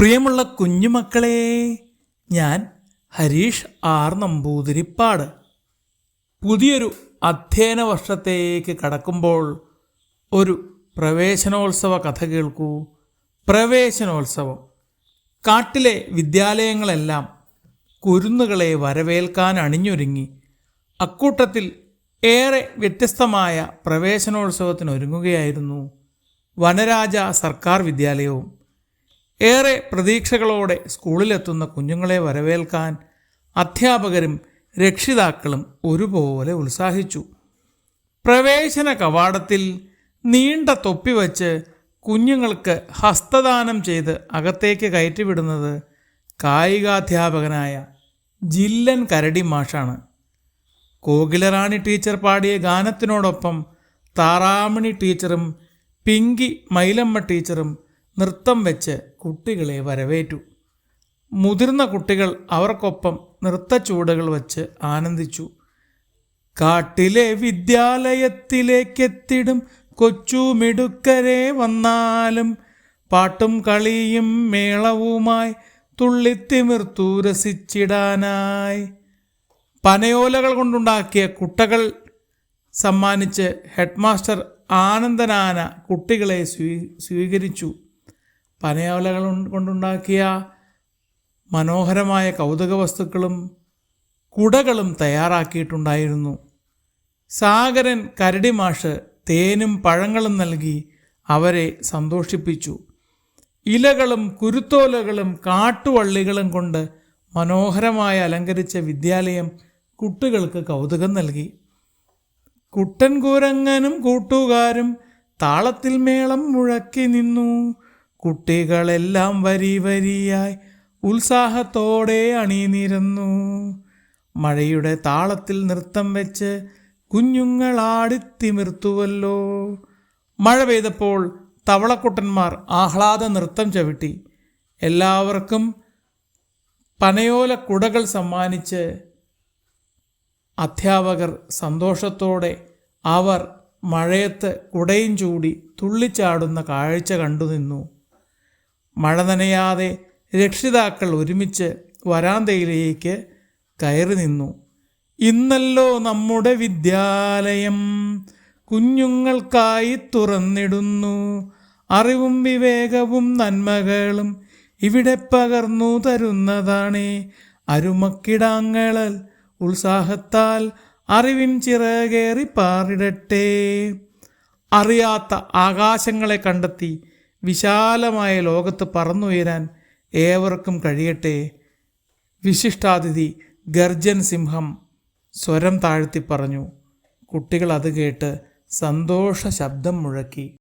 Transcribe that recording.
പ്രിയമുള്ള കുഞ്ഞുമക്കളെ ഞാൻ ഹരീഷ് ആർ നമ്പൂതിരിപ്പാട്. പുതിയൊരു അധ്യയന വർഷത്തേക്ക് കടക്കുമ്പോൾ ഒരു പ്രവേശനോത്സവ കഥ കേൾക്കൂ. പ്രവേശനോത്സവം. കാട്ടിലെ വിദ്യാലയങ്ങളെല്ലാം കുരുന്നുകളെ വരവേൽക്കാൻ അണിഞ്ഞൊരുങ്ങി. അക്കൂട്ടത്തിൽ ഏറെ വ്യത്യസ്തമായ പ്രവേശനോത്സവത്തിനൊരുങ്ങുകയായിരുന്നു വനരാജ സർക്കാർ വിദ്യാലയവും. ഏറെ പ്രതീക്ഷകളോടെ സ്കൂളിലെത്തുന്ന കുഞ്ഞുങ്ങളെ വരവേൽക്കാൻ അധ്യാപകരും രക്ഷിതാക്കളും ഒരുപോലെ ഉത്സാഹിച്ചു. പ്രവേശന കവാടത്തിൽ നീണ്ട തൊപ്പി വച്ച് കുഞ്ഞുങ്ങൾക്ക് ഹസ്തദാനം ചെയ്ത് അകത്തേക്ക് കയറ്റിവിടുന്നത് കായികാധ്യാപകനായ ജില്ലൻ കരടി മാഷാണ്. കോകിലറാണി ടീച്ചർ പാടിയ ഗാനത്തിനോടൊപ്പം താറാമണി ടീച്ചറും പിങ്കി മൈലമ്മ ടീച്ചറും നൃത്തം വെച്ച് കുട്ടികളെ വരവേറ്റു. മുതിർന്ന കുട്ടികൾ അവർക്കൊപ്പം നൃത്തച്ചുവടുകൾ വച്ച് ആനന്ദിച്ചു. കാട്ടിലെ വിദ്യാലയത്തിലേക്കെത്തിടും കൊച്ചു മിടുക്കരെ വന്നാലും പാട്ടും കളിയും മേളവുമായി തുള്ളിത്തിമിർത്തു രസിച്ചിടാനായി. പനയോലകൾ കൊണ്ടുണ്ടാക്കിയ കുട്ടകൾ സമ്മാനിച്ച് ഹെഡ്മാസ്റ്റർ ആനന്ദനാന കുട്ടികളെ സ്വീ സ്വീകരിച്ചു. പനയോലകൾ കൊണ്ടുണ്ടാക്കിയ മനോഹരമായ കൗതുക വസ്തുക്കളും കുടകളും തയ്യാറാക്കിയിട്ടുണ്ടായിരുന്നു. സാഗരൻ കരടി മാഷ് തേനും പഴങ്ങളും നൽകി അവരെ സന്തോഷിപ്പിച്ചു. ഇലകളും കുരുത്തോലകളും കാട്ടുവള്ളികളും കൊണ്ട് മനോഹരമായി അലങ്കരിച്ച വിദ്യാലയം കുട്ടികൾക്ക് കൗതുകം നൽകി. കുട്ടൻകൂരങ്ങനും കൂട്ടുകാരും താളത്തിൽ മേളം മുഴക്കി നിന്നു. കുട്ടികളെല്ലാം വരി വരിയായി ഉത്സാഹത്തോടെ അണിനിരന്നു. മഴയുടെ താളത്തിൽ നൃത്തം വെച്ച് കുഞ്ഞുങ്ങളാടിത്തിമിർത്തുവല്ലോ മഴ പെയ്തപ്പോൾ തവളക്കുട്ടന്മാർ ആഹ്ലാദ നൃത്തം ചവിട്ടി. എല്ലാവർക്കും പനയോല കുടകൾ സമ്മാനിച്ച് അധ്യാപകർ സന്തോഷത്തോടെ അവർ മഴയത്ത് കുടയും ചൂടി തുള്ളിച്ചാടുന്ന കാഴ്ച കണ്ടു നിന്നു. മഴ നനയാതെ രക്ഷിതാക്കൾ ഒരുമിച്ച് വരാന്തയിലേക്ക് കയറി നിന്നു. ഇന്നല്ലോ നമ്മുടെ വിദ്യാലയം കുഞ്ഞുങ്ങൾക്കായി തുറന്നിടുന്നു. അറിവും വിവേകവും നന്മകളും ഇവിടെ പകർന്നു തരുന്നതാണേ. അരുമക്കിടാങ്ങളൽ ഉത്സാഹത്താൽ അറിവിൻ ചിറകേറി പാറിടട്ടെ. അറിയാത്ത ആകാശങ്ങളെ കണ്ടെത്തി വിശാലമായ ലോകത്ത് പറന്നുയരാൻ ഏവർക്കും കഴിയട്ടെ. വിശിഷ്ടാതിഥി ഗർജൻ സിംഹം സ്വരം താഴ്ത്തി പറഞ്ഞു. കുട്ടികൾ അത് കേട്ട് സന്തോഷ ശബ്ദം മുഴക്കി.